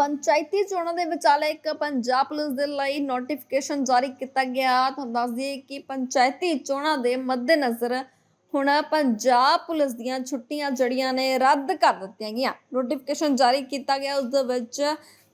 ਪੰਚਾਇਤੀ ਚੋਣਾਂ ਦੇ ਵਿਚਾਲੇ ਇੱਕ ਪੰਜਾਬ ਪੁਲਿਸ ਦੇ ਲਈ ਨੋਟੀਫਿਕੇਸ਼ਨ ਜਾਰੀ ਕੀਤਾ ਗਿਆ ਤੁਹਾਨੂੰ ਦੱਸ ਦਈਏ ਕਿ ਪੰਚਾਇਤੀ ਚੋਣਾਂ ਦੇ ਮੱਦੇਨਜ਼ਰ ਹੁਣ ਪੰਜਾਬ ਪੁਲਿਸ ਦੀਆਂ ਛੁੱਟੀਆਂ ਜੜੀਆਂ ਨੇ ਰੱਦ ਕਰ ਦਿੱਤੀਆਂ ਗਈਆਂ ਨੋਟੀਫਿਕੇਸ਼ਨ ਜਾਰੀ ਕੀਤਾ ਗਿਆ ਉਸ ਦੇ ਵਿੱਚ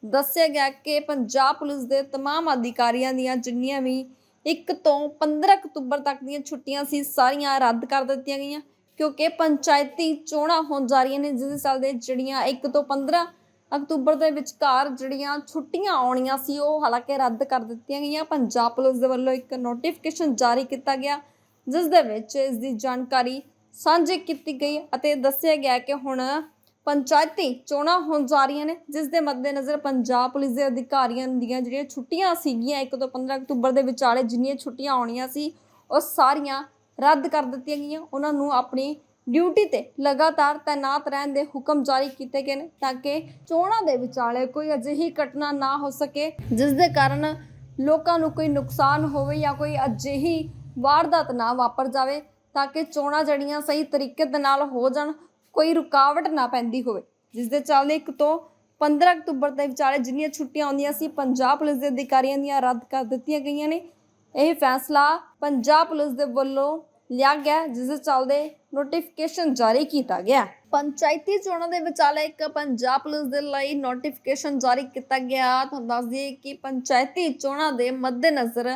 ਦੱਸਿਆ ਗਿਆ ਕਿ ਪੰਜਾਬ ਪੁਲਿਸ ਦੇ तमाम ਅਧਿਕਾਰੀਆਂ ਦੀਆਂ ਜਿੰਨੀਆਂ ਵੀ 1 ਤੋਂ 15 ਅਕਤੂਬਰ ਤੱਕ ਦੀਆਂ ਛੁੱਟੀਆਂ ਸੀ ਸਾਰੀਆਂ ਰੱਦ ਕਰ ਦਿੱਤੀਆਂ ਗਈਆਂ ਕਿਉਂਕਿ ਪੰਚਾਇਤੀ ਚੋਣਾਂ ਹੋਣ ਜਾ ਰਹੀਆਂ ਨੇ ਜਿਸ ਸਾਲ ਦੇ ਜਿਹੜੀਆਂ 1 ਤੋਂ 15 ਅਕਤੂਬਰ ਦੇ ਵਿਚਕਾਰ ਜਿਹੜੀਆਂ ਛੁੱਟੀਆਂ ਆਉਣੀਆਂ ਸੀ, ਉਹ ਹਾਲਾਂਕਿ ਰੱਦ ਕਰ ਦਿੱਤੀਆਂ ਗਈਆਂ। ਪੰਜਾਬ ਪੁਲਿਸ ਦੇ ਵੱਲੋਂ ਇੱਕ ਨੋਟੀਫਿਕੇਸ਼ਨ ਜਾਰੀ ਕੀਤਾ ਗਿਆ, ਜਿਸ ਦੇ ਵਿੱਚ ਇਸ ਦੀ ਜਾਣਕਾਰੀ ਸਾਂਝੀ ਕੀਤੀ ਗਈ ਅਤੇ ਦੱਸਿਆ ਗਿਆ ਕਿ ਹੁਣ ਪੰਚਾਇਤੀ ਚੋਣਾਂ ਹੋਣ ਜਾ ਰਹੀਆਂ ਨੇ, ਜਿਸ ਦੇ ਮੱਦੇਨਜ਼ਰ ਪੰਜਾਬ ਪੁਲਿਸ ਦੇ ਅਧਿਕਾਰੀਆਂ ਦੀਆਂ ਜਿਹੜੀਆਂ ਛੁੱਟੀਆਂ ਸੀਗੀਆਂ 1 ਤੋਂ 15 ਅਕਤੂਬਰ ਦੇ ਵਿਚਾਲੇ ਜਿੰਨੀਆਂ ਛੁੱਟੀਆਂ ਆਉਣੀਆਂ ਸੀ, ਉਹ ਸਾਰੀਆਂ ਰੱਦ ਕਰ ਦਿੱਤੀਆਂ ਗਈਆਂ। ਉਹਨਾਂ ਨੂੰ ਆਪਣੀ ਡਿਊਟੀ ਤੇ ਲਗਾਤਾਰ ਤਾਇਨਾਤ ਰਹਿਣ ਦੇ ਹੁਕਮ ਜਾਰੀ ਕੀਤੇ ਗਏ ਨੇ ਤਾਂ ਕਿ ਚੋਣਾਂ ਦੇ ਵਿਚਾਲੇ ਕੋਈ ਅਜਿਹੀ ਘਟਨਾ ਨਾ ਹੋ ਸਕੇ, ਜਿਸ ਦੇ ਕਾਰਨ ਲੋਕਾਂ ਨੂੰ ਕੋਈ ਨੁਕਸਾਨ ਹੋਵੇ ਜਾਂ ਕੋਈ ਅਜਿਹੀ ਵਾਰਦਾਤ ਨਾ ਵਾਪਰ ਜਾਵੇ, ਤਾਂ ਕਿ ਚੋਣਾਂ ਜਿਹੜੀਆਂ ਸਹੀ ਤਰੀਕੇ ਦੇ ਨਾਲ ਹੋ ਜਾਣ, ਕੋਈ ਰੁਕਾਵਟ ਨਾ ਪੈਂਦੀ ਹੋਵੇ। ਜਿਸ ਦੇ ਚੱਲਦੇ ਇੱਕ ਤੋਂ 15 ਅਕਤੂਬਰ ਦੇ ਵਿਚਾਲੇ ਜਿੰਨੀਆਂ ਛੁੱਟੀਆਂ ਆਉਂਦੀਆਂ ਸੀ, ਪੰਜਾਬ ਪੁਲਿਸ ਦੇ ਅਧਿਕਾਰੀਆਂ ਦੀਆਂ ਰੱਦ ਕਰ ਦਿੱਤੀਆਂ ਗਈਆਂ ਨੇ। ਇਹ ਫੈਸਲਾ ਪੰਜਾਬ ਪੁਲਿਸ ਦੇ ਵੱਲੋਂ ਲਿਆ ਗਿਆ ਜਿਸ ਦੇ ਚੱਲਦੇ ਨੋਟੀਫਿਕੇਸ਼ਨ ਜਾਰੀ ਕੀਤਾ ਗਿਆ ਪੰਚਾਇਤੀ ਚੋਣਾਂ ਦੇ ਵਿਚਾਲੇ ਇੱਕ ਪੰਜਾਬ ਪੁਲਿਸ ਦੇ ਲਈ ਨੋਟੀਫਿਕੇਸ਼ਨ ਜਾਰੀ ਕੀਤਾ ਗਿਆ ਤੁਹਾਨੂੰ ਦੱਸ ਦਈਏ ਕਿ ਪੰਚਾਇਤੀ ਚੋਣਾਂ ਦੇ ਮੱਦੇਨਜ਼ਰ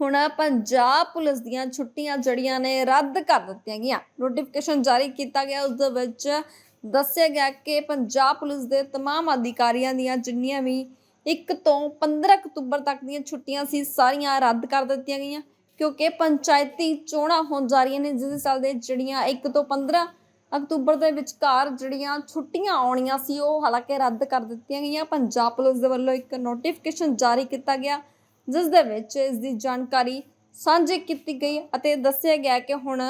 ਹੁਣ ਪੰਜਾਬ ਪੁਲਿਸ ਦੀਆਂ ਛੁੱਟੀਆਂ ਜੜੀਆਂ ਨੇ ਰੱਦ ਕਰ ਦਿੱਤੀਆਂ ਗਈਆਂ ਨੋਟੀਫਿਕੇਸ਼ਨ ਜਾਰੀ ਕੀਤਾ ਗਿਆ ਉਸ ਦੇ ਵਿੱਚ ਦੱਸਿਆ ਗਿਆ ਕਿ ਪੰਜਾਬ ਪੁਲਿਸ ਦੇ तमाम ਅਧਿਕਾਰੀਆਂ ਦੀਆਂ ਜਿੰਨੀਆਂ ਵੀ 1 ਤੋਂ 15 ਅਕਤੂਬਰ ਤੱਕ ਦੀਆਂ ਛੁੱਟੀਆਂ ਸੀ ਸਾਰੀਆਂ ਰੱਦ ਕਰ ਦਿੱਤੀਆਂ ਗਈਆਂ ਕਿਉਂਕਿ ਪੰਚਾਇਤੀ ਚੋਣਾਂ ਹੋਣ ਜਾ ਰਹੀਆਂ ਨੇ, ਜਿਸ ਸਾਲ ਦੇ ਜਿਹੜੀਆਂ 1 ਤੋਂ 15 ਅਕਤੂਬਰ ਦੇ ਵਿਚਕਾਰ ਜਿਹੜੀਆਂ ਛੁੱਟੀਆਂ ਆਉਣੀਆਂ ਸੀ, ਉਹ ਹਾਲਾਂਕਿ ਰੱਦ ਕਰ ਦਿੱਤੀਆਂ ਗਈਆਂ। ਪੰਜਾਬ ਪੁਲਿਸ ਦੇ ਵੱਲੋਂ ਇੱਕ ਨੋਟੀਫਿਕੇਸ਼ਨ ਜਾਰੀ ਕੀਤਾ ਗਿਆ, ਜਿਸ ਦੇ ਵਿੱਚ ਇਸ ਦੀ ਜਾਣਕਾਰੀ ਸਾਂਝੀ ਕੀਤੀ ਗਈ ਅਤੇ ਦੱਸਿਆ ਗਿਆ ਕਿ ਹੁਣ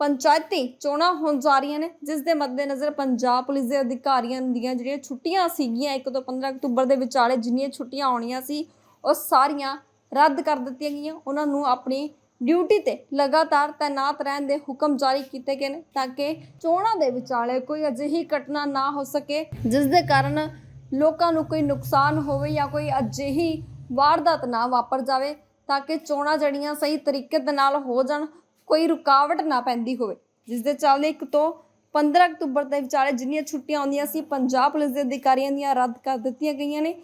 ਪੰਚਾਇਤੀ ਚੋਣਾਂ ਹੋਣ ਜਾ ਰਹੀਆਂ ਨੇ, ਜਿਸ ਦੇ ਮੱਦੇਨਜ਼ਰ ਪੰਜਾਬ ਪੁਲਿਸ ਦੇ ਅਧਿਕਾਰੀਆਂ ਦੀਆਂ ਜਿਹੜੀਆਂ ਛੁੱਟੀਆਂ ਸੀਗੀਆਂ 1 ਤੋਂ 15 ਅਕਤੂਬਰ ਦੇ ਵਿਚਾਲੇ, ਜਿੰਨੀਆਂ ਛੁੱਟੀਆਂ ਆਉਣੀਆਂ ਸੀ, ਉਹ ਸਾਰੀਆਂ ਰੱਦ ਕਰ ਦਿੱਤੀਆਂ ਗਈਆਂ। ਉਹਨਾਂ ਨੂੰ ਆਪਣੀ ਡਿਊਟੀ ਤੇ ਲਗਾਤਾਰ ਤਾਇਨਾਤ ਰਹਿਣ ਦੇ ਹੁਕਮ ਜਾਰੀ ਕੀਤੇ ਗਏ ਨੇ ਤਾਂ ਕਿ ਚੋਣਾਂ ਦੇ ਵਿਚਾਲੇ ਕੋਈ ਅਜਿਹੀ ਘਟਨਾ ਨਾ ਹੋ ਸਕੇ, ਜਿਸ ਦੇ ਕਾਰਨ ਲੋਕਾਂ ਨੂੰ ਕੋਈ ਨੁਕਸਾਨ ਹੋਵੇ ਜਾਂ ਕੋਈ ਅਜਿਹੀ ਵਾਰਦਾਤ ਨਾ ਵਾਪਰ ਜਾਵੇ, ਤਾਂ ਕਿ ਚੋਣਾਂ ਜਿਹੜੀਆਂ ਸਹੀ ਤਰੀਕੇ ਦੇ ਨਾਲ ਹੋ ਜਾਣ, ਕੋਈ ਰੁਕਾਵਟ ਨਾ ਪੈਂਦੀ ਹੋਵੇ। ਜਿਸ ਦੇ ਚੱਲਦੇ ਇੱਕ ਤੋਂ 15 ਅਕਤੂਬਰ ਦੇ ਵਿਚਾਲੇ ਜਿੰਨੀਆਂ ਛੁੱਟੀਆਂ ਆਉਂਦੀਆਂ ਸੀ, ਪੰਜਾਬ ਪੁਲਿਸ ਦੇ ਅਧਿਕਾਰੀਆਂ ਦੀਆਂ ਰੱਦ ਕਰ ਦਿੱਤੀਆਂ ਗਈਆਂ ਨੇ।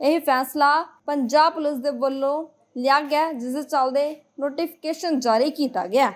ਇਹ ਫੈਸਲਾ ਪੰਜਾਬ ਪੁਲਿਸ ਦੇ ਵੱਲੋਂ ਲਿਆ ਗਿਆ ਜਿਸ ਦੇ ਚੱਲਦੇ ਨੋਟੀਫਿਕੇਸ਼ਨ ਜਾਰੀ ਕੀਤਾ ਗਿਆ